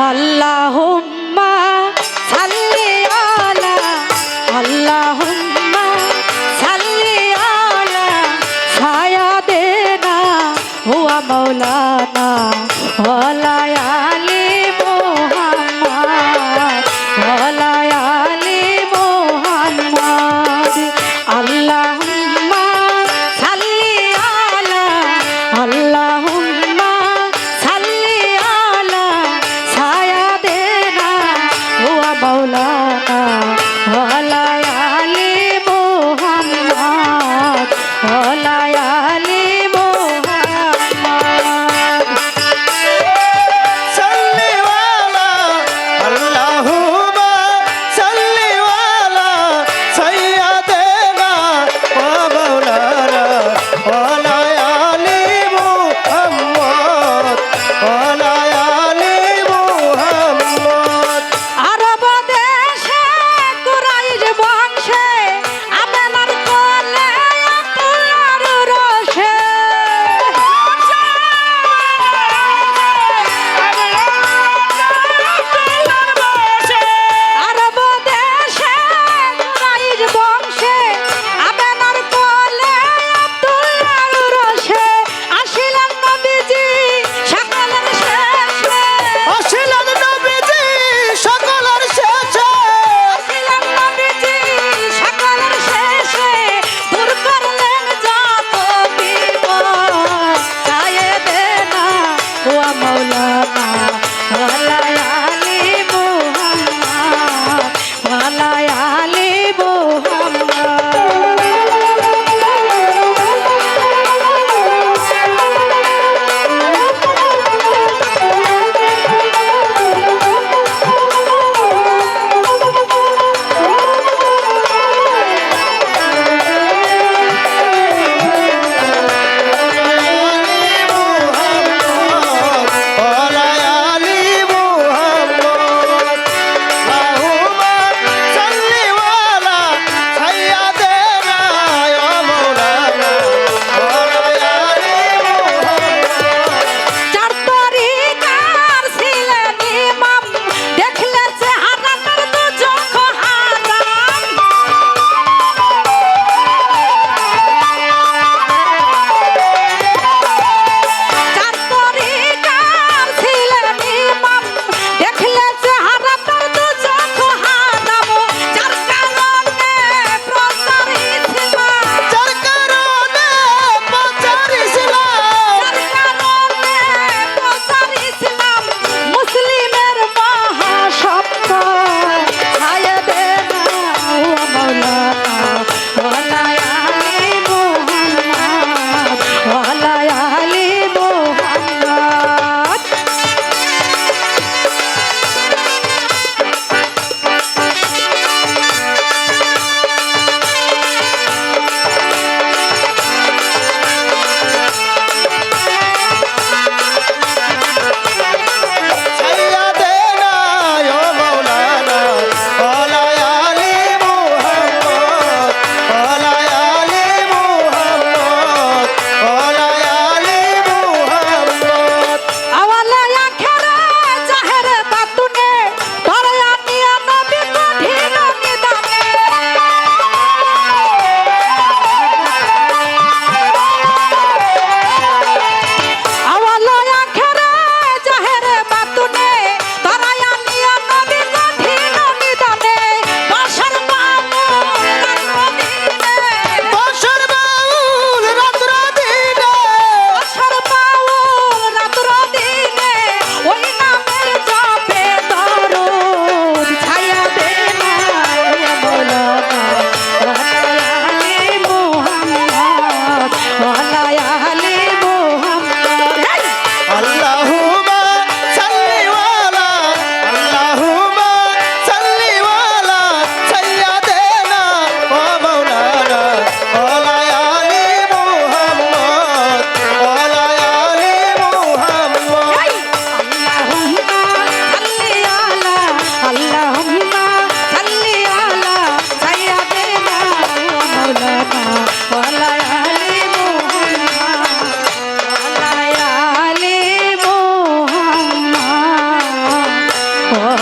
আল্লাহুম্মা সাল্লি আলা আল্লাহুম্মা সাল্লি আলা সায়াদেনা হুয়া মাওলানা Oh.